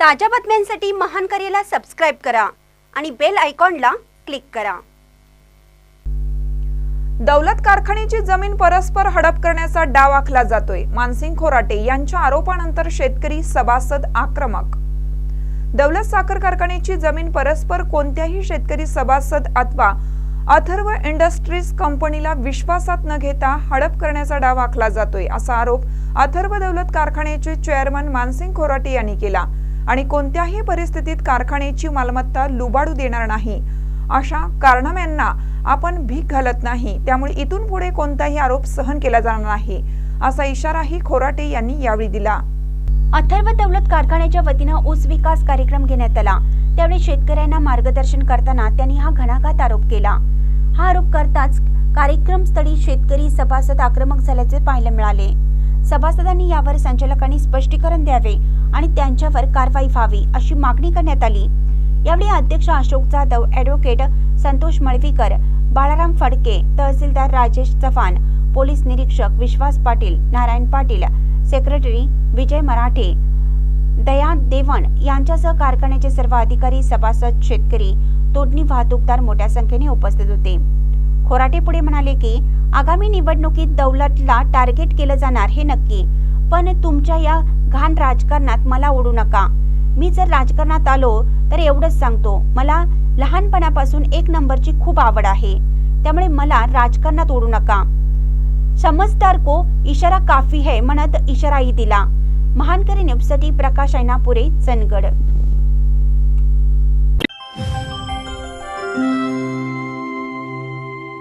ताज्या बातम्यांसाठी महान करेला सबस्क्राईब करा आणि बेल आयकॉनला क्लिक करा. दौलत कारखान्याची जमीन परस्पर हडप करण्याचा डाव आखला जातोय. मानसिंग खोराटे यांच्या आरोपानंतर शेतकरी सभासद आक्रमक. दौलत साखर कारखान्याची जमीन परस्पर कोणत्याही शेतकरी सभासद अथवा अथर्व इंडस्ट्रीज कंपनीला विश्वासात न घेता हडप करण्याचा डाव आखला जातोय असा आरोप अथर्व दौलत कारखान्याचे चेअरमन मानसिंग खोराटे यांनी केला. आणि कोणत्याही परिस्थितीत कारखान्याची मालमत्ता लुबाडू देणार नाही. अशा कारणाम्यांना आपण भीक घालत नाही. त्यामुळे इथून पुढे कोणताही आरोप सहन केला जाणार नाही असा इशाराही खोराटे यांनी यावेळी दिला. अथर्व दौलत कारखान्याच्या वतीनं ऊस विकास कार्यक्रम घेण्यात आला. त्यावेळी शेतकऱ्यांना मार्गदर्शन करताना त्यांनी हा घणाघात आरोप केला. हा आरोप करताच कार्यक्रमस्थळी शेतकरी सभासद आक्रमक झाल्याचे पाहायला मिळाले. सभासदांनी यावर संचालकांनी स्पष्टीकरण द्यावे आणि त्यांच्यावर कारवाई व्हावी अशी मागणी करण्यात आली. यावेळी अध्यक्ष अशोक जाधव ॲडव्होकेट संतोष मळवीकर बाळाराम फडके तहसीलदार राजेश चव्हाण पोलीस निरीक्षक विश्वास पाटील नारायण पाटील सेक्रेटरी विजय मराठे दया देवण यांच्यासह कारखान्याचे सर्व अधिकारी सभासद शेतकरी तोडणी वाहतूकदार मोठ्या संख्येने उपस्थित होते. खोराटे पुढे म्हणाले की आगामी निवडणुकीत दौलतला टार्गेट केलं जाणार हे नक्की. पण तुमच्या या घाण राजकारणात मला ओढू नका. मी जर राजकारणात आलो तर एवढंच सांगतो. मला लहानपणापासून एक नंबरची खूप आवड आहे. त्यामुळे मला राजकारणात ओढू नका. समजदार को इशारा काफी है म्हणत इशाराही दिला. महानकरी न्यूजसाठी प्रकाश ऐनापुरे चंदगड.